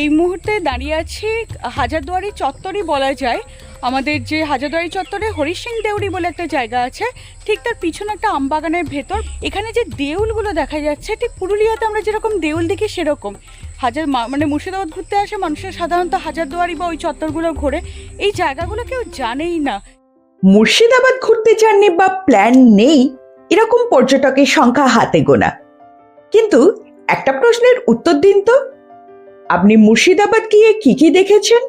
এই মুহূর্তে দাঁড়িয়ে আছি হাজারদুয়ারি চত্বরই বলা যায়। আমাদের যে হাজারদুয়ারি চত্বরে হরি সিং দেউরি বলে একটা জায়গা আছে, ঠিক তার পিছনে একটা আমবাগানের ভেতর। এখানে যে দেউলগুলো দেখা যাচ্ছে, ঠিক পুরুলিয়াতে আমরা যেরকম দেউল দেখি সেরকম। হাজার মানে মুর্শিদাবাদ ঘুরতে আসে মানুষের সাধারণত হাজারদুয়ারি বা ওই চত্বরগুলো ঘোরে। এই জায়গাগুলো কেউ জানেই না। মুর্শিদাবাদ ঘুরতে চাননি বা প্ল্যান নেই, এরকম পর্যটকের সংখ্যা হাতে গোনা। কিন্তু একটা প্রশ্নের উত্তর দিন তো। আপনি মুর্শিদাবাদ গিয়ে কি কি দেখেছেন?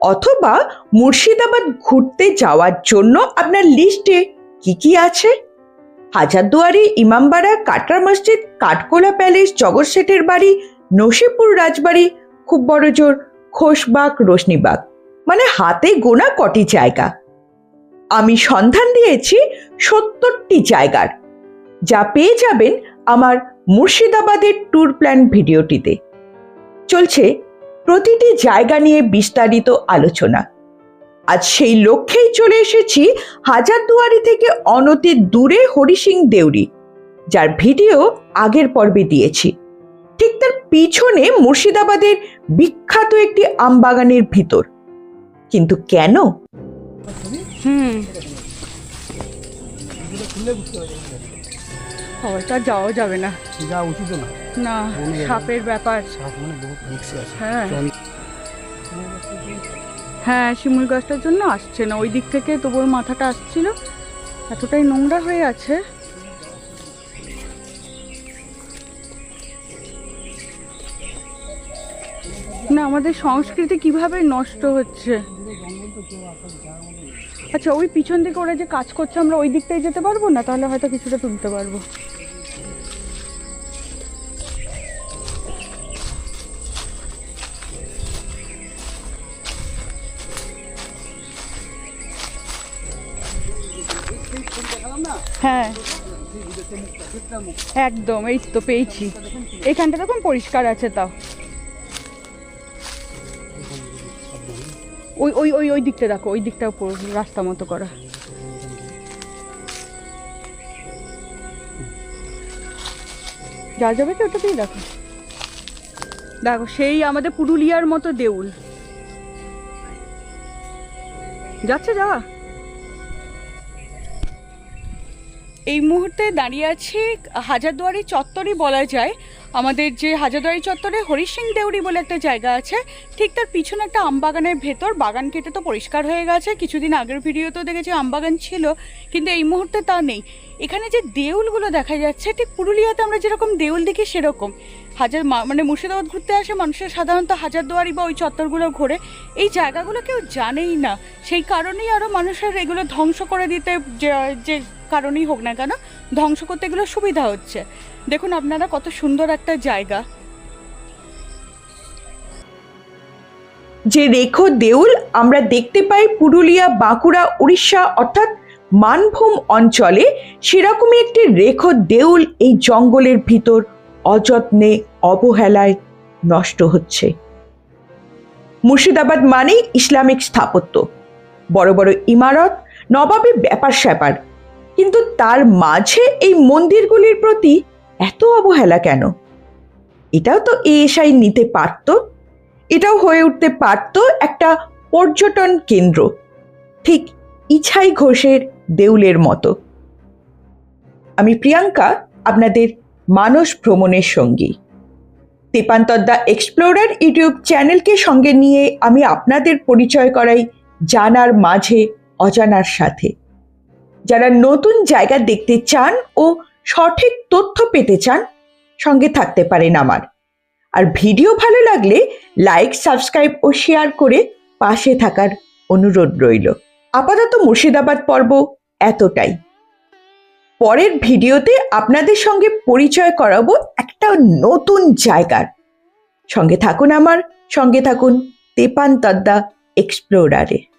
অথবা মুর্শিদাবাদ ঘুরতে যাওয়ার জন্য আপনার লিস্টে কি কি আছে? হাজারদুয়ারি, ইমামবাড়া, কাটরা মসজিদ কাঠকোলা প্যালেস, জগৎ শেঠের বাড়ি, নসিপুর রাজবাড়ি, খুব বড় জোর খোশবাগ, রোশনিবাগ। মানে হাতে গোনা কটি জায়গা। আমি সন্ধান দিয়েছি সত্তরটি জায়গার। যা পেয়ে যাবেন আমার মুর্শিদাবাদের ট্যুর প্ল্যান ভিডিওটিতে। চলছে প্রতিটি জায়গা নিয়ে বিস্তারিত আলোচনা। আজ সেই লক্ষ্যেই চলে এসেছি হাজারদুয়ারি থেকে অনতি দূরে হরিসিং দেউরি যার ভিডিও আগের পর্বে দিয়েছি। ঠিক তার পিছনে মুর্শিদাবাদের বিখ্যাত একটি আমবাগানের ভিতর। কিন্তু কেন? যাওয়া যাবে না। যা উচিত না। না সাপের ব্যাপার। মানে হ্যাঁ। হ্যাঁ শিমুল গাছটার জন্য আসছে না। ওই দিক থেকে তবুর মাথাটা আসছিল। এতটাই নোংরা হয়ে আছে। না আমাদের সংস্কৃতি কীভাবে নষ্ট হচ্ছে? আচ্ছা ওই পিছন দিকে ওরা যে কাজ করছে আমরা ওই দিকটাই যেতে পারব না? তাহলে হয়তো কিছুটা তুলতে পারব। হ্যাঁ। একদম, এই তো পেয়েছি। এইখানটা দেখুন পরিষ্কার আছে তাও। ওই ওই ওই ওই দিকটা দেখো, ওই দিকটা রাস্তা মতো করা। যা যাবে কি ওটাতেই দেখো। দেখো, সেই আমাদের পুরুলিয়ার মতো দেউল। যাচ্ছে যাওয়া? এই মুহূর্তে দাঁড়িয়ে আছি হাজারদুয়ারি চত্বরই বলা যায়। আমাদের যে হাজারদুয়ারি চত্বরে হরি সিং দেউরি বলে একটা জায়গা আছে, ঠিক তার পিছনে একটা আমবাগানের ভেতর। বাগান কেটে তো পরিষ্কার হয়ে গেছে। কিছুদিন আগের ভিডিওতেও দেখেছি আমবাগান ছিল, কিন্তু এই মুহূর্তে তা নেই। এখানে যে দেউলগুলো দেখা যাচ্ছে, ঠিক পুরুলিয়াতে আমরা যেরকম দেউল দেখি সেরকম। হাজার মানে মুর্শিদাবাদ ঘুরতে আসে মানুষের সাধারণত হাজারদুয়ারি বা ওই চত্বরগুলো ঘোরে। এই জায়গাগুলো কেউ জানেই না। সেই কারণেই আরও মানুষের এগুলো ধ্বংস করে দিতে যে কারণেই হোক না কেন, ধ্বংস করতে এগুলো সুবিধা হচ্ছে। দেখুন আপনারা কত সুন্দর একটা জায়গা। যে রেখো দেউল, আমরা দেখতে পাই পুরুলিয়া, বাঁকুড়া, উড়িষ্যা, অর্থাৎ মানভূম অঞ্চলে সেরকমই একটি রেখো দেউল এই জঙ্গলের ভিতর অযত্নে, অবহেলায় নষ্ট হচ্ছে। মুর্শিদাবাদ মানেই ইসলামিক স্থাপত্য। বড় বড় ইমারত, নবাবে ব্যাপার স্যাপার কিন্তু তার মাঝে এই মন্দিরগুলির প্রতি এত অবহেলা কেন? এটাও তো এএসআই নিতে পারতো। এটাও হয়ে উঠতে পারত একটা পর্যটন কেন্দ্র, ঠিক ইছাই ঘোষের দেউলের মতো। আমি প্রিয়াঙ্কা, আপনাদের মানস ভ্রমণের সঙ্গী। তেপান্তদ্দা এক্সপ্লোরার ইউটিউব চ্যানেলকে সঙ্গে নিয়ে আমি আপনাদের পরিচয় করাই জানার মাঝে, অজানার সাথে। যারা নতুন জায়গা দেখতে চান ও সঠিক তথ্য পেতে চান, সঙ্গে থাকতে পারেন আমার। আর ভিডিও ভালো লাগলে লাইক, সাবস্ক্রাইব ও শেয়ার করে পাশে থাকার অনুরোধ রইল। আপাতত মুর্শিদাবাদ পর্ব এতটাই। পরের ভিডিওতে আপনাদের সঙ্গে পরিচয় করাবো একটা নতুন জায়গার। সঙ্গে থাকুন আমার, সঙ্গে থাকুন তেপান তদ্দা এক্সপ্লোরারে।